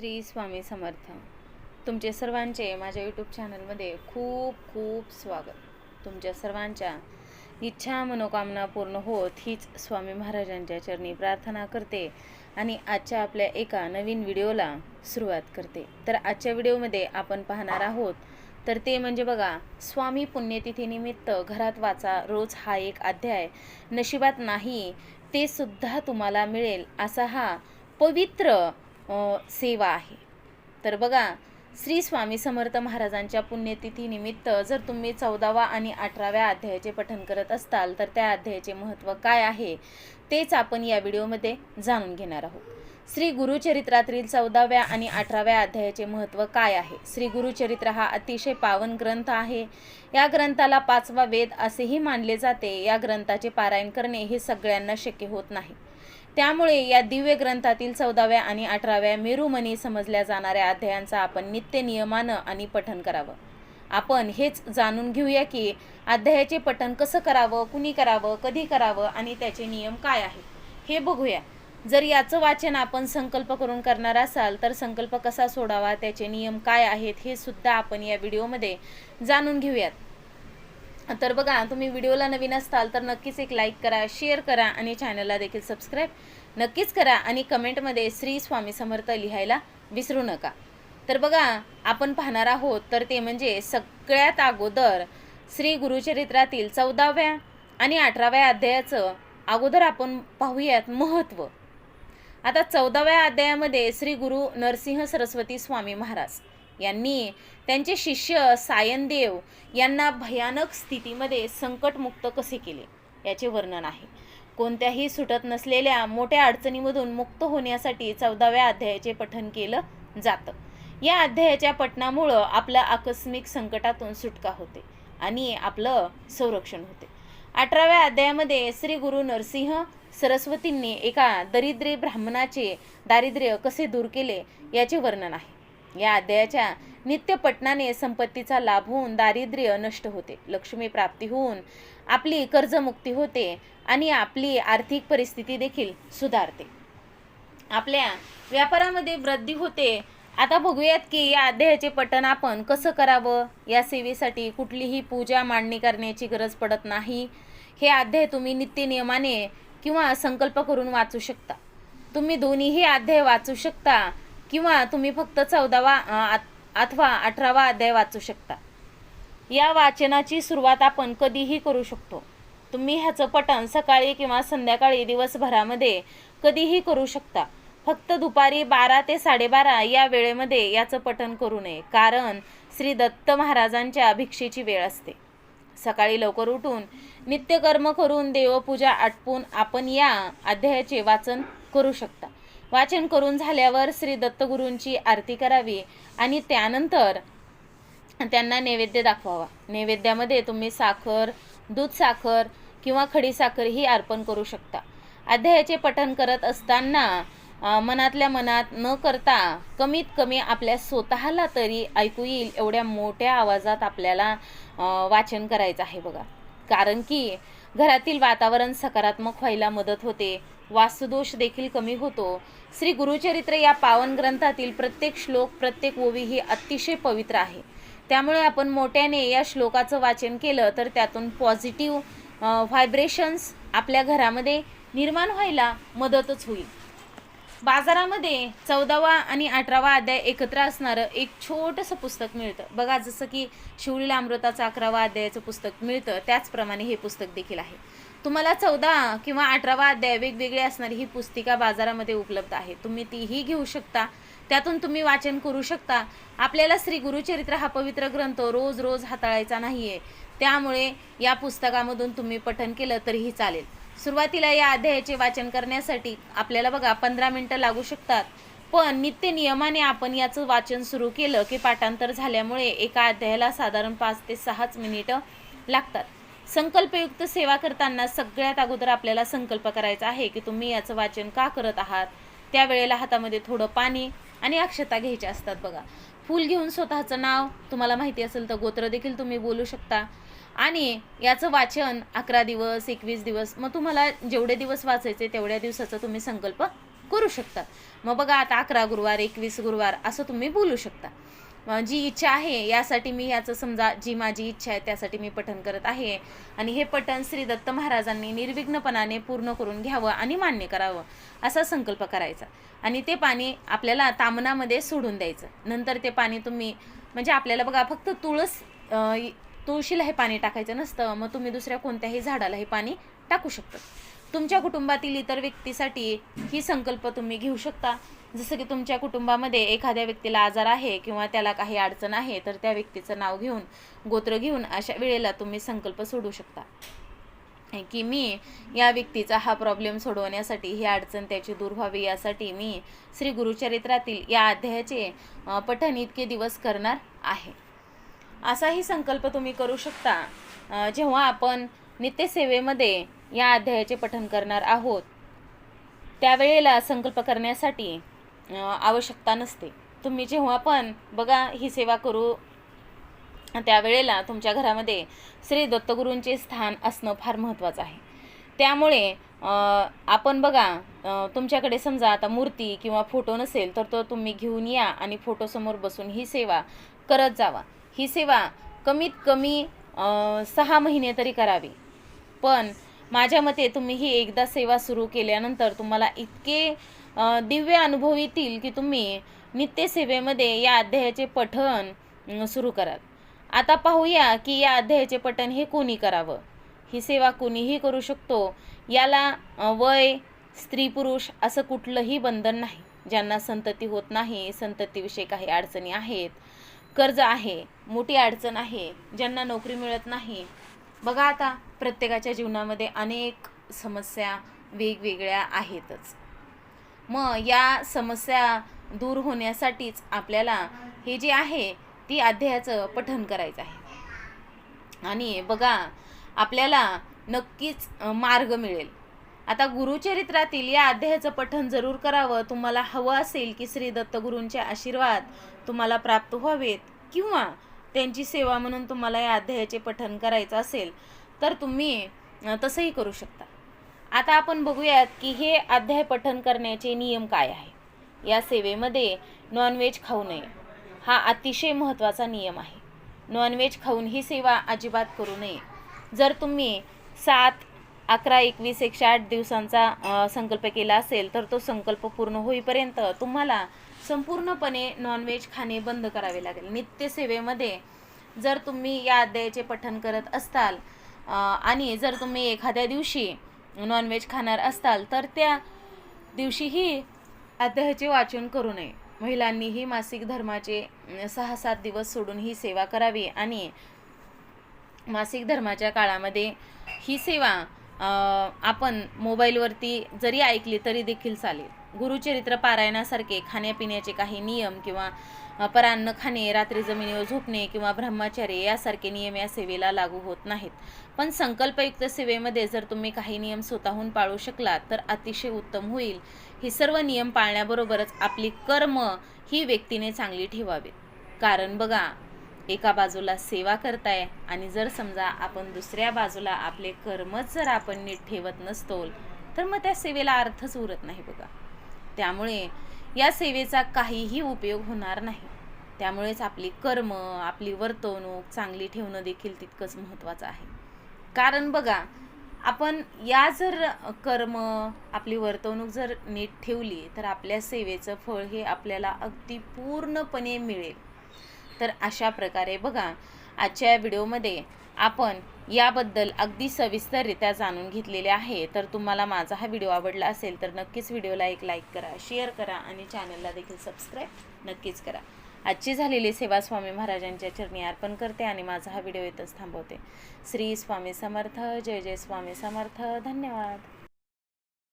श्री स्वामी समर्थ. तुमचे सर्वांचे माझ्या यूट्यूब चॅनलमध्ये खूप खूप स्वागत. तुमच्या सर्वांच्या इच्छा मनोकामना पूर्ण होत हीच स्वामी महाराजांच्या चरणी प्रार्थना करते आणि आजच्या आपल्या एका नवीन व्हिडिओला सुरुवात करते. तर आजच्या व्हिडिओमध्ये आपण पाहणार आहोत तर ते म्हणजे बघा स्वामी पुण्यतिथीनिमित्त घरात वाचा रोज हा एक अध्याय. नशिबात नाही ते सुद्धा तुम्हाला मिळेल असा हा पवित्र सेवा आहे. तर बघा श्री स्वामी समर्थ महाराजांच्या पुण्यतिथीनिमित्त जर तुम्ही चौदावा आणि अठराव्या अध्यायाचे पठण करत असताल तर त्या अध्यायाचे महत्त्व काय आहे तेच आपण या व्हिडिओमध्ये जाणून घेणार आहोत. श्री गुरुचरित्रातील चौदाव्या आणि अठराव्या अध्यायाचे महत्त्व काय आहे? श्री गुरुचरित्र हा अतिशय पावन ग्रंथ आहे. या ग्रंथाला पाचवा वेद असेही मानले जाते. या ग्रंथाचे पारायण करणे हे सगळ्यांना शक्य होत नाही. त्यामुळे या दिव्य ग्रंथातील चौदाव्या आणि अठराव्या मेरुमनी समजल्या जाणाऱ्या अध्यायांचा आपण नित्य नियमानं आणि पठन करावं. आपण हेच जाणून घेऊया की अध्यायाचे पठन कसं करावं कुणी करावं कधी करावं आणि त्याचे नियम काय आहेत हे बघूया. जर याचं वाचन आपण संकल्प करून करणार असाल तर संकल्प कसा सोडावा त्याचे नियम काय आहेत हे सुद्धा आपण या व्हिडिओमध्ये जाणून घेऊयात. तर बघा तुम्ही व्हिडिओला नवीन असताल तर नक्कीच एक लाईक करा शेअर करा आणि चॅनलला देखील सबस्क्राईब नक्कीच करा आणि कमेंटमध्ये श्री स्वामी समर्थ लिहायला विसरू नका. तर बघा आपण पाहणार आहोत तर ते म्हणजे सगळ्यात अगोदर श्री गुरुचरित्रातील चौदाव्या आणि अठराव्या अध्यायाचं अगोदर आपण पाहूयात महत्त्व आता चौदाव्या अध्यायामध्ये श्री गुरु नरसिंह सरस्वती स्वामी महाराज यांनी त्यांचे शिष्य सायनदेव यांना भयानक स्थितीमध्ये संकटमुक्त कसे केले याचे वर्णन आहे. कोणत्याही सुटत नसलेल्या मोठ्या अडचणीमधून मुक्त होण्यासाठी चौदाव्या अध्यायाचे पठन केलं जातं. या अध्यायाच्या पठणामुळं आपल्या आकस्मिक संकटातून सुटका होते आणि आपलं संरक्षण होते. अठराव्या अध्यायामध्ये श्री गुरु नरसिंह सरस्वतींनी एका दरिद्री ब्राह्मणाचे दारिद्र्य कसे दूर केले याचे वर्णन आहे. या अध्यायाच्या नित्य पटनाने संपत्तीचा लाभ होऊन दारिद्र्य नष्ट होते. लक्ष्मी प्राप्ती होऊन आपली कर्जमुक्ती होते आणि आपली आर्थिक परिस्थिती देखील सुधारते. आपल्या व्यापारामध्ये वृद्धी होते. आता बघूयात की या अध्यायाचे पठण आपण कसं करावं? या सेवेसाठी कुठलीही पूजा मांडणी करण्याची गरज पडत नाही. हे अध्याय तुम्ही नित्य नियमाने किंवा संकल्प करून वाचू शकता. तुम्ही दोन्हीही अध्याय वाचू शकता. किंवा तुम्ही फक्त चौदावा अथवा अठरावा अध्याय वाचू शकता. या वाचनाची सुरुवात आपण कधीही करू शकतो. तुम्ही ह्याचं पठण सकाळी किंवा संध्याकाळी दिवसभरामध्ये कधीही करू शकता. फक्त दुपारी बारा ते साडेबारा या वेळेमध्ये याचं पठण करू नये कारण श्री दत्त महाराजांच्या भिक्षेची वेळ असते. सकाळी लवकर उठून नित्यकर्म करून देवपूजा आटपून आपण या अध्यायाचे वाचन करू शकता. वाचन करून झाल्यावर श्री दत्तगुरूंची आरती करावी आणि त्यानंतर त्यांना नैवेद्य दाखवावा. नैवेद्यामध्ये तुम्ही साखर दूध साखर किंवा खडी साखर ही अर्पण करू शकता. अध्यायाचे पठण करत असताना मनातल्या मनात न करता कमीत कमी आपल्या स्वतःला तरी ऐकू येईल एवढ्या मोठ्या आवाजात आपल्याला वाचन करायचं आहे बघा. कारण की घरातील वातावरण सकारात्मक व्हायला मदत होते. वास्तुदोष देखील कमी होतो. श्री गुरुचरित्र या पावन ग्रंथातील प्रत्येक श्लोक प्रत्येक ओवी ही अतिशय पवित्र आहे. त्यामुळे आपण मोठ्याने या श्लोकाचं वाचन केलं तर त्यातून पॉझिटिव्ह व्हायब्रेशन्स आपल्या घरामध्ये निर्माण व्हायला मदतच होईल. बाजारामध्ये चौदावा आणि अठरावा अध्याय एकत्र असणारं एक छोटंसं पुस्तक मिळतं. बघा जसं की शिवलीला अमृताचं अकरावा अध्यायाचं पुस्तक मिळतं त्याचप्रमाणे हे पुस्तक देखील आहे. तुम्हाला चौदा किंवा अठरावा अध्याय वेगवेगळी असणारी ही पुस्तिका बाजारामध्ये उपलब्ध आहे. तुम्ही तीही घेऊ शकता. त्यातून तुम्ही वाचन करू शकता. आपल्याला श्री गुरुचरित्र हा पवित्र ग्रंथ रोज रोज हाताळायचा नाही आहे त्यामुळे या पुस्तकामधून तुम्ही पठन केलं तरीही चालेल. सुरुवातीला या अध्यायाचे वाचन करण्यासाठी आपल्याला बघा पंधरा मिनटं लागू शकतात. पण नित्य नियमाने आपण याचं वाचन सुरू केलं की पाठांतर झाल्यामुळे एका अध्यायाला साधारण पाच ते सहाच मिनिटं लागतात. संकल्पयुक्त सेवा करताना सगळ्यात अगोदर आपल्याला संकल्प करायचा आहे की तुम्ही याचं वाचन का करत आहात? त्यावेळेला हातामध्ये थोडं पाणी आणि अक्षता घ्यायच्या असतात बघा. फूल घेऊन स्वतःचं नाव तुम्हाला माहिती असेल तर गोत्र देखील तुम्ही बोलू शकता. आणि याचं वाचन अकरा दिवस एकवीस दिवस मग तुम्हाला जेवढे दिवस वाचायचे तेवढ्या दिवसाचा तुम्ही संकल्प करू शकता. मग बघा आता अकरा गुरुवार एकवीस गुरुवार असं तुम्ही बोलू शकता. जी इच्छा आहे यासाठी मी याचं समजा जी माझी इच्छा आहे त्यासाठी मी पठण करत आहे. आणि हे पठण श्री दत्त महाराजांनी निर्विघ्नपणाने पूर्ण करून घ्यावं आणि मान्य करावं असा संकल्प करायचा. आणि ते पाणी आपल्याला तामनामध्ये सोडून द्यायचं. नंतर ते पाणी तुम्ही म्हणजे आपल्याला बघा फक्त तुळस तुळशीला हे पाणी टाकायचं नसतं मग तुम्ही दुसऱ्या कोणत्याही झाडाला हे पाणी टाकू शकता. तुमच्या कुटुंबातील इतर व्यक्तीसाठी ही संकल्प तुम्ही घेऊ शकता. जसं की तुमच्या कुटुंबामध्ये एखाद्या व्यक्तीला आजार आहे किंवा त्याला काही अडचण आहे तर त्या व्यक्तीचं नाव घेऊन गोत्र घेऊन अशा वेळेला तुम्ही संकल्प सोडू शकता. की मी या व्यक्तीचा हा प्रॉब्लेम सोडवण्यासाठी ही अडचण त्याची दूर व्हावी यासाठी मी श्री गुरुचरित्रातील या अध्यायाचे पठण इतके दिवस करणार आहे. असाही संकल्प तुम्ही करू शकता. जेव्हा आपण नित्यसेवेमध्ये या अध्यायाचे पठण करणार आहोत त्यावेळेला संकल्प करण्यासाठी आवश्यकता नसते. तुम्ही जेव्हा पण बघा ही सेवा करू त्यावेळेला तुमच्या घरामध्ये श्री दत्तगुरूंचे स्थान असणं फार महत्त्वाचं आहे. त्यामुळे आपण बघा तुमच्याकडे समजा आता मूर्ती किंवा फोटो नसेल तर तो तुम्ही घेऊन या आणि फोटोसमोर बसून ही सेवा करत जावा. ही सेवा कमीत कमी सहा महिने तरी करावी. पण माझ्या मते तुम्ही ही एकदा सेवा सुरू केल्यानंतर तुम्हाला इतके दिव्य अनुभव येतील की तुम्ही नित्यसेवेमध्ये या अध्यायाचे पठण सुरू कराल. आता पाहूया की या अध्यायाचे पठण हे कोणी करावं? ही सेवा कोणीही करू शकतो. याला वय स्त्री पुरुष असं कुठलंही बंधन नाही. ज्यांना संतती होत नाही संततीविषयी काही अडचणी आहेत कर्ज आहे मोठी अडचण आहे ज्यांना नोकरी मिळत नाही. बघा आता प्रत्येकाच्या जीवनामध्ये अनेक समस्या वेगवेगळ्या आहेतच. मग या समस्या दूर होण्यासाठीच आपल्याला हे जे आहे ती अध्यायाचं पठण करायचं आहे. आणि बघा आपल्याला नक्कीच मार्ग मिळेल. आता गुरुचरित्रातील या अध्यायाचं पठन जरूर करावं. तुम्हाला हवं असेल की श्री दत्तगुरूंचे आशीर्वाद तुम्हाला प्राप्त व्हावेत किंवा त्यांची सेवा म्हणून तुम्हाला या अध्यायाचे पठन करायचं असेल तर तुम्ही तसंही करू शकता. आता आपण बघूयात की हे अध्याय पठन करण्याचे नियम काय आहे? या सेवेमध्ये नॉनव्हेज खाऊ नये. हा अतिशय महत्त्वाचा नियम आहे. नॉनव्हेज खाऊन ही सेवा अजिबात करू नये. जर तुम्ही सात अकरा एकवीस एकशे आठ दिवसांचा संकल्प केला असेल तर तो संकल्प पूर्ण होईपर्यंत तुम्हाला संपूर्णपणे नॉनव्हेज खाणे बंद करावे लागेल. नित्यसेवेमध्ये जर तुम्ही या अध्यायाचे पठण करत असताल आणि जर तुम्ही एखाद्या दिवशी नॉनव्हेज खाणार असताल तर त्या दिवशीही अध्यायाचे वाचन करू नये. महिलांनीही मासिक धर्माचे सहा सात दिवस सोडून ही सेवा करावी आणि मासिक धर्माच्या काळामध्ये ही सेवा आपण मोबाईलवरती जरी ऐकली तरी देखील चालेल. गुरुचरित्र पारायणासारखे खाण्यापिण्याचे काही नियम किंवा परान्न खाणे रात्री जमिनीवर झोपणे किंवा ब्रह्मचर्य यासारखे नियम या सेवेला लागू होत नाहीत. पण संकल्पयुक्त सेवेमध्ये जर तुम्ही काही नियम स्वतःहून पाळू शकलात तर अतिशय उत्तम होईल. हे सर्व नियम पाळण्याबरोबरच आपली कर्म ही व्यक्तीने चांगली ठेवावी. कारण बघा एका बाजूला सेवा करताय आणि जर समजा आपण दुसऱ्या बाजूला आपले कर्मच जर आपण नीट ठेवत नसतो तर मग त्या सेवेला अर्थच उरत नाही बघा. त्यामुळे या सेवेचा काहीही उपयोग होणार नाही. त्यामुळेच आपली कर्म आपली वर्तवणूक चांगली ठेवणं देखील तितकंच महत्त्वाचं आहे. कारण बघा आपण या जर कर्म आपली वर्तवणूक जर नीट ठेवली तर आपल्या सेवेचं फळ हे आपल्याला अगदी पूर्णपणे मिळेल. तर अशा प्रकारे बघा आजच्या या व्हिडिओमध्ये आपण याबद्दल अगदी सविस्तररित्या जाणून घेतलेले आहे. तर तुम्हाला माझा हा व्हिडिओ आवडला असेल तर नक्कीच व्हिडिओला एक लाईक करा शेअर करा आणि चॅनलला देखील सबस्क्राईब नक्कीच करा. आजची झालेली सेवा स्वामी महाराजांच्या चरणी अर्पण करते आणि माझा हा व्हिडिओ इथंच थांबवते. श्री स्वामी समर्थ जय जय स्वामी समर्थ. धन्यवाद.